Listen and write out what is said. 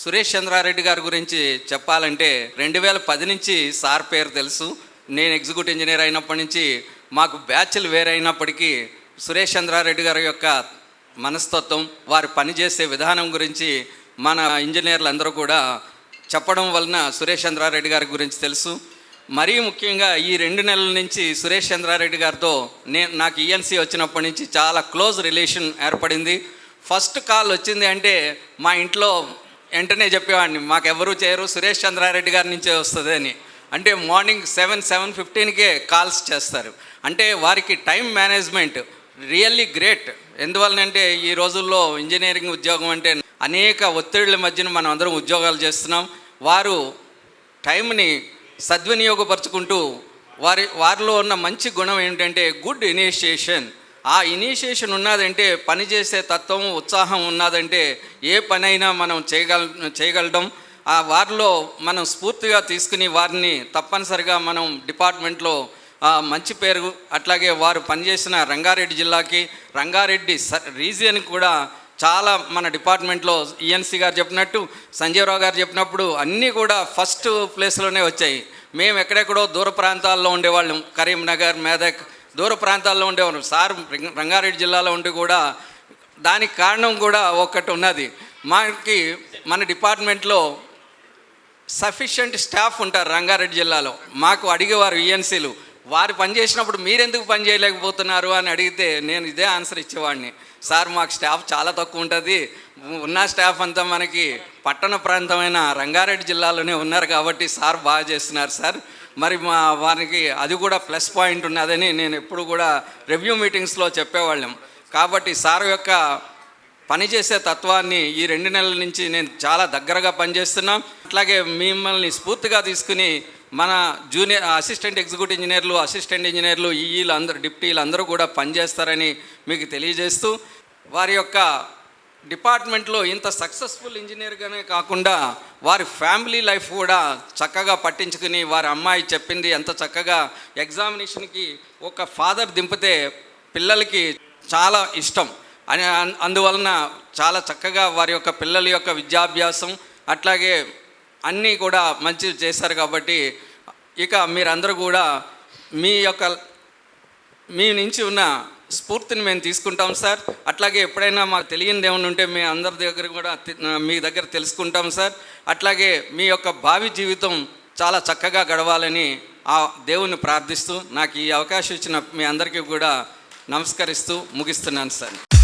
సురేష్ చంద్రారెడ్డి గారి గురించి చెప్పాలంటే రెండు వేల పది నుంచి సార్ పేరు తెలుసు. నేను ఎగ్జిక్యూటివ్ ఇంజనీర్ అయినప్పటి నుంచి మాకు బ్యాచ్లు వేరైనప్పటికీ సురేష్ చంద్రారెడ్డి గారి యొక్క మనస్తత్వం వారు పనిచేసే విధానం గురించి మన ఇంజనీర్లు అందరూ కూడా చెప్పడం వలన సురేష్ చంద్రారెడ్డి గారి గురించి తెలుసు. మరీ ముఖ్యంగా ఈ రెండు నెలల నుంచి సురేష్ చంద్రారెడ్డి గారితో నేను నాకు ఈఎన్సీ వచ్చినప్పటి నుంచి చాలా క్లోజ్ రిలేషన్ ఏర్పడింది. ఫస్ట్ కాల్ వచ్చింది అంటే మా ఇంట్లో వెంటనే చెప్పేవాడిని మాకెవరూ చేయరు సురేష్ చంద్రారెడ్డి గారి నుంచే వస్తుంది అని. అంటే మార్నింగ్ సెవెన్ సెవెన్ ఫిఫ్టీన్కే కాల్స్ చేస్తారు. అంటే వారికి టైం మేనేజ్మెంట్ రియల్లీ గ్రేట్. ఎందువలనంటే ఈ రోజుల్లో ఇంజనీరింగ్ ఉద్యోగం అంటే అనేక ఒత్తిళ్ళ మధ్యన మనం అందరం ఉద్యోగాలు చేస్తున్నాం. వారు టైంని సద్వినియోగపరుచుకుంటూ వారి వారిలో ఉన్న మంచి గుణం ఏంటంటే గుడ్ ఇనిషియేషన్. ఆ ఇనిషియేషన్ ఉన్నదంటే పని చేసే తత్వం ఉత్సాహం ఉన్నదంటే ఏ పనైనా మనం చేయగల చేయగలడం. ఆ వారిలో మనం స్ఫూర్తిగా తీసుకుని వారిని తప్పనిసరిగా మనం డిపార్ట్మెంట్లో మంచి పేరు అట్లాగే వారు పనిచేసిన రంగారెడ్డి జిల్లాకి రంగారెడ్డి స రీజియన్కి కూడా చాలా మన డిపార్ట్మెంట్లో ఈఎన్సీ గారు చెప్పినట్టు సంజీవరావు గారు చెప్పినప్పుడు అన్నీ కూడా ఫస్ట్ ప్లేస్లోనే వచ్చాయి. మేము ఎక్కడెక్కడో దూర ప్రాంతాల్లో ఉండేవాళ్ళం. కరీంనగర్ మేదక్ దూర ప్రాంతాల్లో ఉండేవారు. సార్ రంగారెడ్డి జిల్లాలో ఉండి కూడా దానికి కారణం కూడా ఒకటి ఉన్నది. మనకి మన డిపార్ట్మెంట్లో సఫిషియంట్ స్టాఫ్ ఉంటారు రంగారెడ్డి జిల్లాలో. మాకు అడిగేవారు ఈఎన్సీలు. వారు పనిచేసినప్పుడు మీరెందుకు పని చేయలేకపోతున్నారు అని అడిగితే నేను ఇదే ఆన్సర్ ఇచ్చేవాడిని. సార్ మాకు స్టాఫ్ చాలా తక్కువ ఉంటుంది. ఉన్న స్టాఫ్ అంతా మనకి పట్టణ ప్రాంతమైన రంగారెడ్డి జిల్లాలోనే ఉన్నారు కాబట్టి సార్ బాగా చేస్తున్నారు సార్. మరి మా వారికి అది కూడా ప్లస్ పాయింట్ ఉన్నదని నేను ఎప్పుడు కూడా రివ్యూ మీటింగ్స్లో చెప్పేవాళ్ళం. కాబట్టి సార్ యొక్క పనిచేసే తత్వాన్ని ఈ రెండు నెలల నుంచి నేను చాలా దగ్గరగా పనిచేస్తున్నాం. అట్లాగే మిమ్మల్ని స్ఫూర్తిగా తీసుకుని మన జూనియర్ అసిస్టెంట్ ఎగ్జిక్యూటివ్ ఇంజనీర్లు అసిస్టెంట్ ఇంజనీర్లు ఈఈలు అందరూ డిప్టీలు అందరూ కూడా పనిచేస్తారని మీకు తెలియజేస్తూ వారి యొక్క డిపార్ట్మెంట్లో ఇంత సక్సెస్ఫుల్ ఇంజనీర్గానే కాకుండా వారి ఫ్యామిలీ లైఫ్ కూడా చక్కగా పట్టించుకుని వారి అమ్మాయి చెప్పింది ఎంత చక్కగా ఎగ్జామినేషన్కి ఒక ఫాదర్ దింపితే పిల్లలకి చాలా ఇష్టం. అని అన్- అందువలన చాలా చక్కగా వారి యొక్క పిల్లల యొక్క విద్యాభ్యాసం అట్లాగే అన్నీ కూడా మంచి చేశారు కాబట్టి ఇక మీరందరూ కూడా మీ యొక్క మీ నుంచి ఉన్న స్ఫూర్తిని మేము తీసుకుంటాం సార్. అట్లాగే ఎప్పుడైనా మాకు తెలియని ఏమైనా ఉంటే మీ అందరి దగ్గర కూడా మీ దగ్గర తెలుసుకుంటాం సార్. అట్లాగే మీ యొక్క భావి జీవితం చాలా చక్కగా గడవాలని ఆ దేవుని ప్రార్థిస్తూ నాకు ఈ అవకాశం ఇచ్చిన మీ అందరికీ కూడా నమస్కరిస్తూ ముగిస్తున్నాను సార్.